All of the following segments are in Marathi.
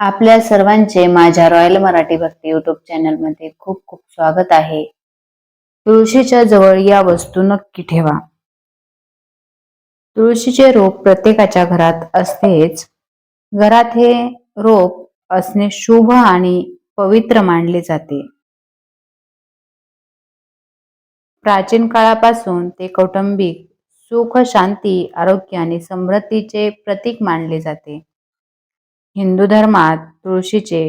आपल्या सर्वांचे माझ्या रॉयल मराठी भक्ती युट्यूब चॅनलमध्ये खूप खूप स्वागत आहे. तुळशीच्या जवळ या वस्तू नक्की ठेवा. तुळशीचे रोप प्रत्येकाच्या घरात असतेच. घरात हे रोप असणे शुभ आणि पवित्र मानले जाते. प्राचीन काळापासून ते कौटुंबिक सुख शांती आरोग्य आणि समृद्धीचे प्रतीक मानले जाते. हिंदू धर्मात तुळशीचे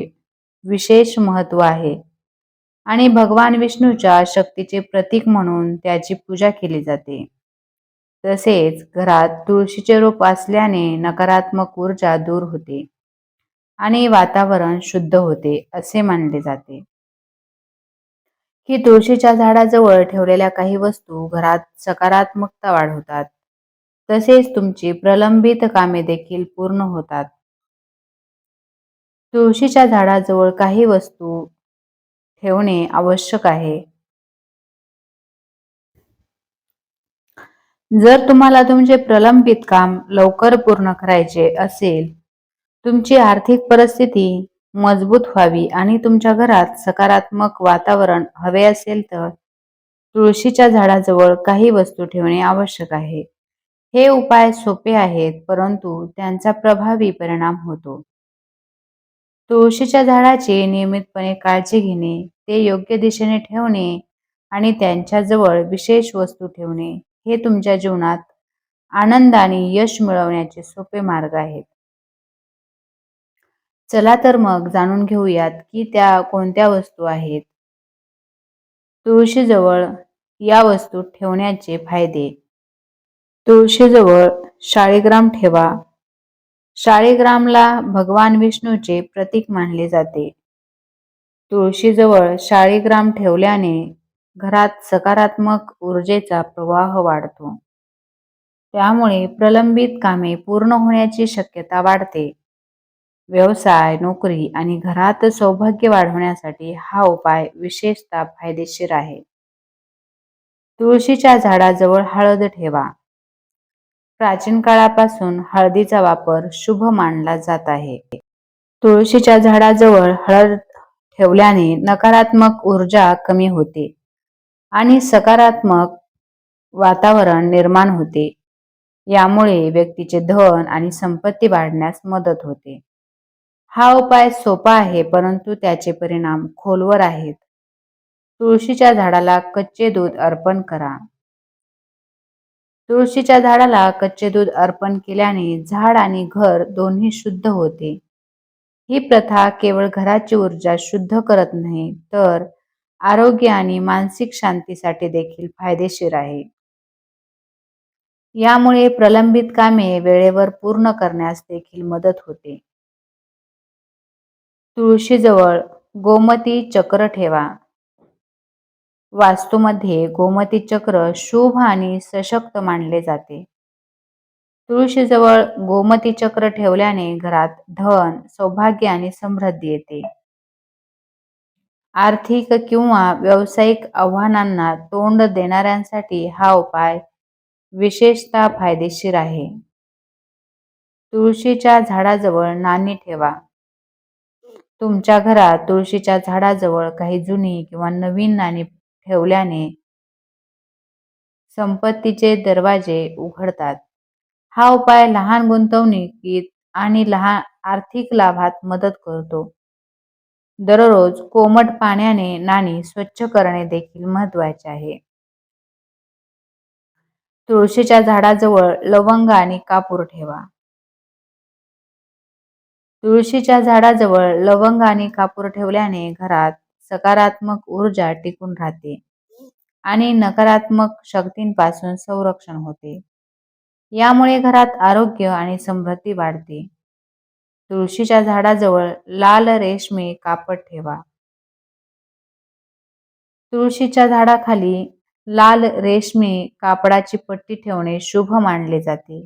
विशेष महत्त्व आहे. आणि भगवान विष्णूच्या शक्तीचे प्रतीक म्हणून त्याची पूजा केली जाते. तसेच घरात तुळशीचे रोप असल्याने नकारात्मक ऊर्जा दूर होते आणि वातावरण शुद्ध होते असे मानले जाते. ही तुळशीच्या झाडाजवळ ठेवलेल्या काही वस्तू घरात सकारात्मकता वाढवतात. तसेच तुमची प्रलंबित कामे देखील पूर्ण होतात. तुळशीच्या झाडाजवळ काही वस्तू ठेवणे आवश्यक आहे. जर तुम्हाला तुमचे प्रलंबित काम लवकर पूर्ण करायचे असेल तुमची आर्थिक परिस्थिती मजबूत व्हावी आणि तुमच्या घरात सकारात्मक वातावरण हवे असेल तर तुळशीच्या झाडाजवळ काही वस्तू ठेवणे आवश्यक आहे. हे उपाय सोपे आहेत परंतु त्यांचा प्रभावी परिणाम होतो. तुळशीच्या झाडाची नियमितपणे काळजी घेणे ते योग्य दिशेने ठेवणे आणि त्यांच्याजवळ विशेष वस्तू ठेवणे हे तुमच्या जीवनात आनंद आणि यश मिळवण्याचे सोपे मार्ग आहेत. चला तर मग जाणून घेऊयात की त्या कोणत्या वस्तू आहेत. तुळशीजवळ या वस्तू ठेवण्याचे फायदे. तुळशीजवळ शाळीग्राम ठेवा शाळीग्रामला भगवान विष्णूचे प्रतीक मानले जाते. तुळशीजवळ शाळीग्राम ठेवल्याने घरात सकारात्मक ऊर्जेचा प्रवाह वाढतो. त्यामुळे प्रलंबित कामे पूर्ण होण्याची शक्यता वाढते. व्यवसाय नोकरी आणि घरात सौभाग्य वाढवण्यासाठी हा उपाय विशेषतः फायदेशीर आहे. तुळशीच्या झाडाजवळ हळद ठेवा. प्राचीन काळापासून हळदीचा वापर शुभ मानला जात आहे. तुळशीच्या झाडाजवळ हळद ठेवल्याने नकारात्मक ऊर्जा कमी होते आणि सकारात्मक वातावरण निर्माण होते. यामुळे व्यक्तीचे धन आणि संपत्ती वाढण्यास मदत होते. हा उपाय सोपा आहे परंतु त्याचे परिणाम खोलवर आहेत. तुळशीच्या झाडाला कच्चे दूध अर्पण करा. तुळशीच्या झाडाला कच्चे दूध अर्पण केल्याने झाड आणि घर दोन्ही शुद्ध होते. ही प्रथा केवळ घराची ऊर्जा शुद्ध करत नाही तर आरोग्य आणि मानसिक शांतीसाठी देखील फायदेशीर आहे. यामुळे प्रलंबित कामे वेळेवर पूर्ण करण्यास देखील मदत होते. तुळशीजवळ गोमती चक्र ठेवा. वास्तूमध्ये गोमती चक्र शुभ आणि सशक्त मानले जाते. तुळशीजवळ गोमती चक्र ठेवल्याने घरात धन सौभाग्य आणि समृद्धी येते. आर्थिक किंवा व्यावसायिक आव्हानांना तोंड देणाऱ्यांसाठी हा उपाय विशेषतः फायदेशीर आहे. तुळशीच्या झाडाजवळ नाणी ठेवा. तुमच्या घरात तुळशीच्या झाडाजवळ काही जुनी किंवा नवीन नाणी ठेवल्याने संपत्तीचे दरवाजे उघडतात. हा उपाय लहान गुंतवणुकीत आणि लहान आर्थिक लाभात मदत करतो. दररोज कोमट पाण्याने नाणी स्वच्छ करणे देखील महत्त्वाचे आहे. तुळशीच्या झाडाजवळ लवंग आणि कापूर ठेवा. तुळशीच्या झाडाजवळ लवंग आणि कापूर ठेवल्याने घरात सकारात्मक ऊर्जा टिकून राहते आणि नकारात्मक शक्तींपासून संरक्षण होते. यामुळे घरात आरोग्य आणि समृद्धी वाढते. तुळशीच्या झाडाजवळ लाल रेशमी कापड ठेवा. तुळशीच्या झाडाखाली लाल रेशमी कापडाची पट्टी ठेवणे शुभ मानले जाते.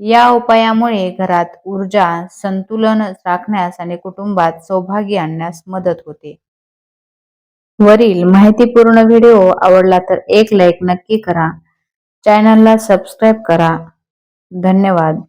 या उपायामुळे घरात ऊर्जा संतुलन राखण्यास आणि कुटुंबात सौभाग्य आणण्यास मदत होते. वरील माहितीपूर्ण व्हिडिओ आवडला तर एक लाईक नक्की करा. चॅनलला सबस्क्राईब करा. धन्यवाद.